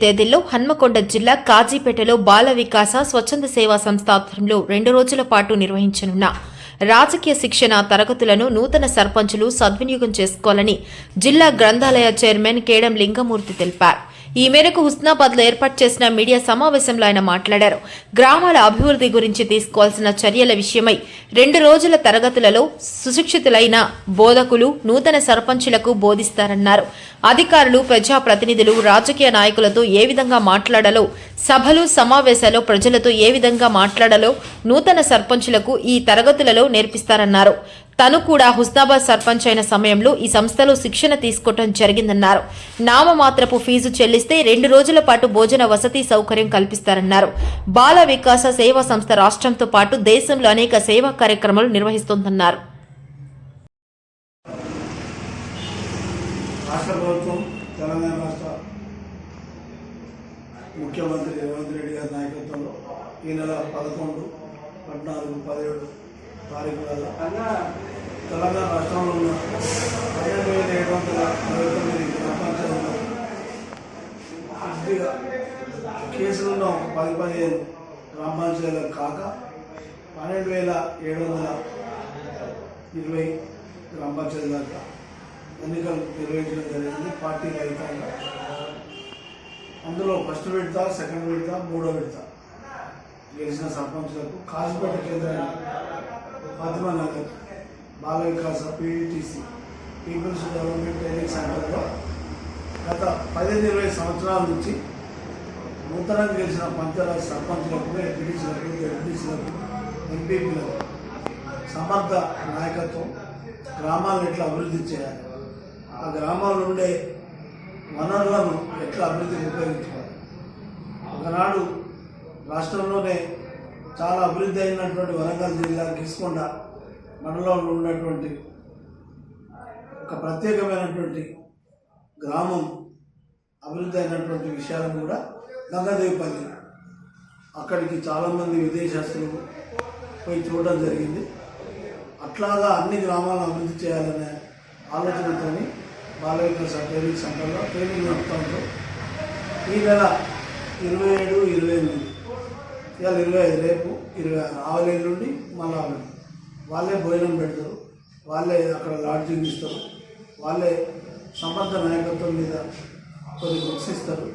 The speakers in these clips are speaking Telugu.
తేదీల్లో హన్మకొండ జిల్లా కాజీపేటలో బాల వికాస స్వచ్ఛంద సేవా సంస్థ ఆధ్వర్యంలో రెండు రోజుల పాటు నిర్వహించనున్న రాజకీయ శిక్షణ తరగతులను నూతన సర్పంచులు సద్వినియోగం చేసుకోవాలని జిల్లా గ్రంథాలయ చైర్మన్ కేడం లింగమూర్తి తెలిపారు. ఈ మేరకు హుస్నాబాద్లో ఏర్పాటు చేసిన మీడియా సమావేశంలో ఆయన మాట్లాడారు. గ్రామాల అభివృద్ధి గురించి తీసుకోవాల్సిన చర్యల విషయమై రెండు రోజుల తరగతులలో సుశిక్షితులైన బోధకులు నూతన సర్పంచులకు బోధిస్తారన్నారు. అధికారులు ప్రజాప్రతినిధులు రాజకీయ నాయకులతో ఏ విధంగా మాట్లాడాలో సభలు సమావేశాల్లో ప్రజలతో ఏ విధంగా మాట్లాడాలో నూతన సర్పంచులకు ఈ తరగతులలో నేర్పిస్తారన్నారు. తను కూడా హుస్నాబాద్ సర్పంచ్ అయిన సమయంలో ఈ సంస్థలో శిక్షణ తీసుకోవటం జరిగిందన్నారు. నామమాత్రపు ఫీజు చెల్లిస్తే రెండు రోజుల పాటు భోజన వసతి సౌకర్యం కల్పిస్తారన్నారు. బాల వికాస సేవా సంస్థ రాష్ట్రంతో పాటు దేశంలో అనేక సేవా కార్యక్రమాలు నిర్వహిస్తోందన్నారు. రాష్ట్ర ప్రభుత్వం తెలంగాణ రాష్ట్ర ముఖ్యమంత్రి రేవంత్ రెడ్డి గారి నాయకత్వంలో ఈ నెల పదకొండు పద్నాలుగు పదిహేడు తారీఖులలో తెలంగాణ రాష్ట్రంలో ఉన్న పన్నెండు వేల ఏడు వందల అరవై తొమ్మిది గ్రామ కేసులున్న ఒక పది పదిహేను గ్రామ కాక పన్నెండు వేల ఏడు వందల ఇరవై గ్రామ పంచాయతీ దాకా ఎన్నికలు నిర్వహించడం జరిగింది పార్టీ రైతాంగా. అందులో ఫస్ట్ విడత సెకండ్ విడత మూడో విడత. గెలిచిన సర్పంచులకు కాజుపేట కేంద్రాన్ని Fatima Nagar Bala Vikasa PTC people's development training సెంటర్లో గత పదిహేను ఇరవై సంవత్సరాల నుంచి నూతనం గెలిచిన పంచాయతీ సర్పంచులకు ఎంపీటీసీలకు ఎంపీసీలకు ఎంపీపీలకు సమర్థ నాయకత్వం గ్రామాలను ఎట్లా అభివృద్ధి చేయాలి? ఆ గ్రామాల్లో ఉండే వనరులను ఎట్లా అభివృద్ధికి ఉపయోగించుకోవాలి? ఒకనాడు రాష్ట్రంలోనే చాలా అభివృద్ధి అయినటువంటి వరంగల్ జిల్లా కిస్కొండ మండలంలో ఉన్నటువంటి ఒక ప్రత్యేకమైనటువంటి గ్రామం అభివృద్ధి అయినటువంటి విషయాలను కూడా గంగాదేవిపల్లి అక్కడికి చాలామంది విదేశస్తులు పోయి చూడడం జరిగింది. అట్లాగా అన్ని గ్రామాలను అభివృద్ధి చేయాలనే ఆలోచనతోని బాల ట్రైనింగ్ సెంటర్లో ట్రైనింగ్ నడుపుతాంలో ఈ నెల ఇరవై ఏడు ఇరవై ఎనిమిది ఇవాళ ఇరవై ఐదు రేపు ఇరవై ఆరు ఆవులేళ్ళ నుండి మళ్ళీ ఆవులు వాళ్ళే భోజనం పెడతారు వాళ్ళే అక్కడ లాడ్జింగ్ ఇస్తారు వాళ్ళే సమర్థ నాయకత్వం మీద కొన్ని బుక్స్ ఇస్తారు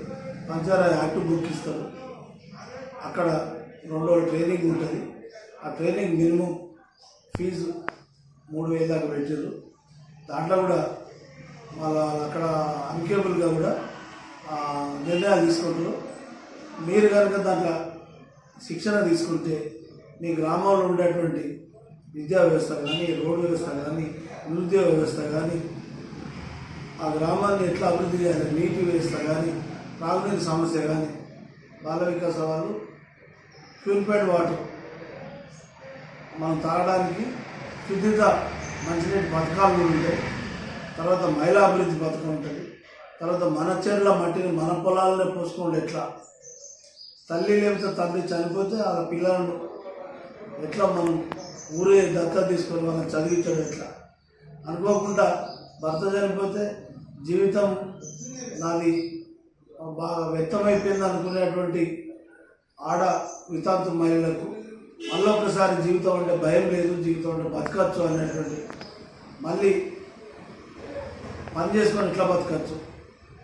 పంచారా యాక్ట్ బుక్ ఇస్తారు. అక్కడ రెండు ట్రైనింగ్ ఉంటుంది. ఆ ట్రైనింగ్ మినిమం ఫీజు మూడు వేల దాకా పెట్టారు దాంట్లో కూడా వాళ్ళ అక్కడ అన్కేబుల్గా కూడా నిర్ణయాలు తీసుకుంటారు. మీరు కనుక దాంట్లో శిక్షణ తీసుకుంటే మీ గ్రామంలో ఉండేటువంటి విద్యా వ్యవస్థ కానీ రోడ్డు వ్యవస్థ కానీ నిరుద్యోగ వ్యవస్థ కానీ ఆ గ్రామాన్ని ఎట్లా అభివృద్ధి చేయాలి? నీటి వ్యవస్థ కానీ తాగునీటి సమస్య కానీ బాల వికాస వాళ్ళు ప్యూరిఫైడ్ వాటర్ మనం తాగడానికి శుద్ధిత మంచినీటి పథకాలు ఉంటాయి. తర్వాత మహిళా అభివృద్ధి పథకం ఉంటుంది. తర్వాత మన చెర్ల మట్టిని మన పొలాలనే పోసుకోండి ఎట్లా? తల్లి లేకపోతే తండ్రి చనిపోతే వాళ్ళ పిల్లలను ఎట్లా మనం ఊరే దత్త తీసుకొని వాళ్ళని చదివించడం ఎట్లా? అనుకోకుండా భర్త చనిపోతే జీవితం నాది బాగా వ్యక్తమైపోయింది అనుకునేటువంటి ఆడ వితాంత మహిళలకు మళ్ళీ ఒకసారి జీవితం అంటే భయం లేదు జీవితం అంటే బతకచ్చు అనేటువంటి మళ్ళీ పని చేసుకొని ఎట్లా బతకచ్చు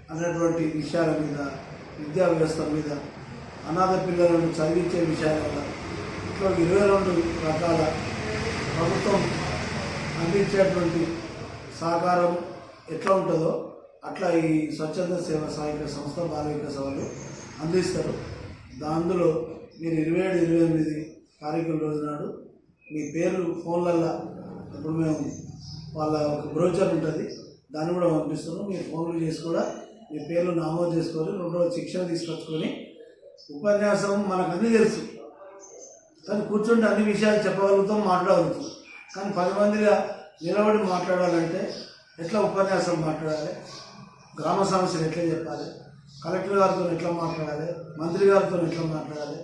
అనేటువంటి విషయాల మీద విద్యా వ్యవస్థ మీద అనాథ పిల్లలను చదివించే విషయాల వల్ల ఇట్లా ఇరవై రెండు రకాల ప్రభుత్వం అందించేటువంటి సహకారం ఎట్లా ఉంటుందో అట్లా ఈ స్వచ్ఛంద సేవ సహాయక సంస్థ బాల వికాస వాళ్ళు అందిస్తారు. దాందులో మీరు ఇరవై ఏడు ఇరవై ఎనిమిది కార్యక్రమం రోజు నాడు మీ పేర్లు ఫోన్లల్లో ఇప్పుడు మేము వాళ్ళ ఒక బ్రోచర్ ఉంటుంది. దాన్ని కూడా పంపిస్తున్నాం. మీరు ఫోన్లు చేసి కూడా మీ పేర్లు నమోదు చేసుకొని రెండు శిక్షణ తీసుకొచ్చుకొని ఉపన్యాసం మనకు అన్నీ తెలుసు. కానీ కూర్చుంటే అన్ని విషయాలు చెప్పగలుగుతాం మాట్లాడుతాం కానీ పది మందిగా నిలబడి మాట్లాడాలంటే ఎట్లా ఉపన్యాసం మాట్లాడాలి? గ్రామ సమస్యలు ఎట్లా చెప్పాలి? కలెక్టర్ గారితో ఎట్లా మాట్లాడాలి? మంత్రి గారితో ఎట్లా మాట్లాడాలి?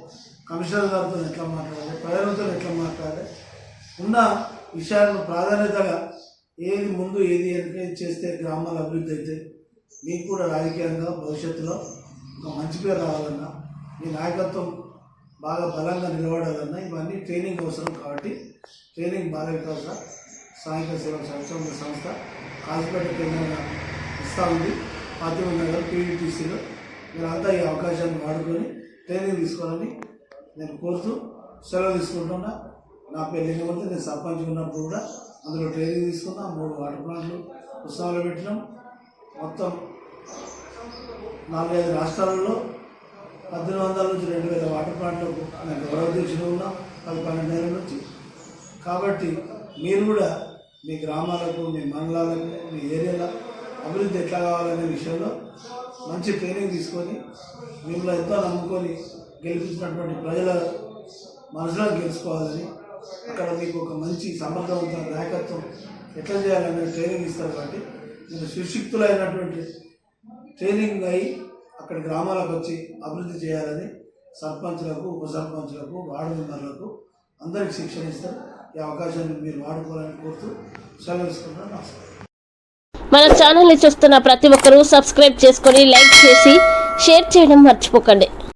కమిషనర్ గారితో ఎట్లా మాట్లాడాలి? ప్రజలతో ఎట్లా మాట్లాడాలి? ఉన్న విషయాలను ప్రాధాన్యతగా ఏది ముందు ఏది వెనక చేస్తే గ్రామాల అభివృద్ధి అయితే మీకు కూడా రాజకీయంగా భవిష్యత్తులో ఒక మంచి పేరు రావాలన్నా మీ నాయకత్వం బాగా బలంగా నిలబడాలన్నా ఇవన్నీ ట్రైనింగ్ అవసరం కాబట్టి ట్రైనింగ్ బాల వికాస సాయంత్ర సేవా సంక్షేమ సంస్థ కాజిపేట కేంద్రంగా ఇస్తూ ఉంది. ఫాతిమా నగర్ పీవీటీసీలో మీరంతా ఈ అవకాశాన్ని వాడుకొని ట్రైనింగ్ తీసుకోవాలని నేను కోరుతూ సెలవు తీసుకుంటున్నా. నా పేరు లింగమూర్తి నేను సర్పంచ్ ఉన్నప్పుడు కూడా అందులో ట్రైనింగ్ తీసుకున్నా. మూడు వాటర్ ప్లాంట్లు ఉత్సవాలు పెట్టినాం. మొత్తం నాలుగైదు రాష్ట్రాలలో పద్దెనిమిది వందల నుంచి రెండు వేల వాటర్ ప్లాంట్లకు నేను గౌరవాధ్యక్షుడు ఉన్నా పది పన్నెండేళ్ళ నుంచి. కాబట్టి మీరు కూడా మీ గ్రామాలకు మీ మండలాలకు మీ ఏరియాల అభివృద్ధి ఎట్లా కావాలనే విషయంలో మంచి ట్రైనింగ్ తీసుకొని మిమ్మల్ని ఎంతో నమ్ముకొని గెలిపించినటువంటి ప్రజల మనసులో గెలుచుకోవాలని అక్కడ మీకు ఒక మంచి సమర్థవంతమైన నాయకత్వం ఎట్లా చేయాలనే ట్రైనింగ్ ఇస్తారు కాబట్టి మీరు సుశిక్తులైనటువంటి ట్రైనింగ్ అయి అక్కడ గ్రామాలకు వచ్చి అభివృద్ధి చేయాలని సర్పంచ్లకు ఉప సర్పంచ్లకు వార్డు మెంబర్లకు అందరికి శిక్షణ ఇస్తారు. ఈ అవకాశాన్ని మీరు వాడుకోవాలని కోరుతూ సెలవిస్తున్నాను నమస్కారం. మన ఛానల్ని చూస్తున్న ప్రతి ఒక్కరూ సబ్స్క్రైబ్ చేసుకొని లైక్ చేసి షేర్ చేయడం మర్చిపోకండి.